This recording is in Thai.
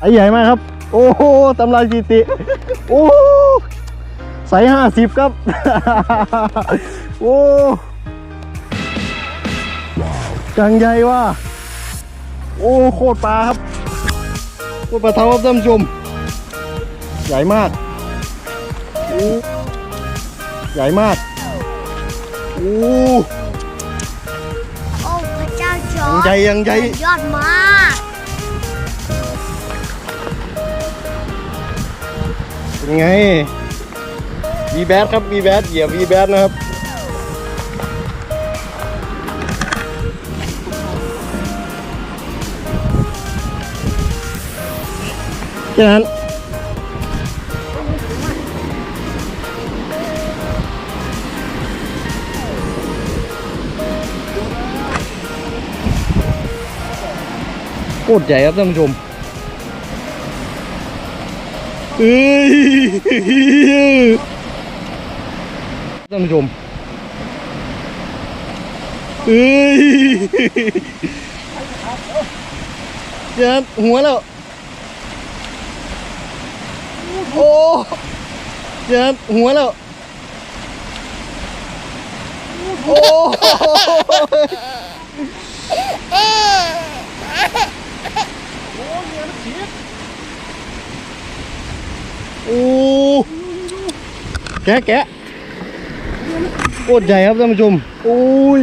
ไอ้ใหญ่มากครับ โอ้โหตำลายสถิติ โอ้ใส่ห้าสิบครับ โอ้จังใหญ่ว่ะโอ้โคตรปลาครับโคตรปลาเท้าครับท่านผู้ชม ใหญ่มากโอ้ใหญ่มากโอ้โอ้พระเจ้าจอยังร์ใหญ่ยังใหญ่ ยอดมาก ไงวีแบดครับวีแบดเหยียบวีแบดนะครับแค่นั้นโคตรใหญ่ครับท่านผู้ชม เอ้ยท่านผู้ชมเอ้ยเดี๋ยวนะหัวแล้ว โอ้เดี๋ยวนะหัวแล้ว โอ้ โอ้แกะแกะโคตรใหญ่ครับท่านผู้ชมโอ้ย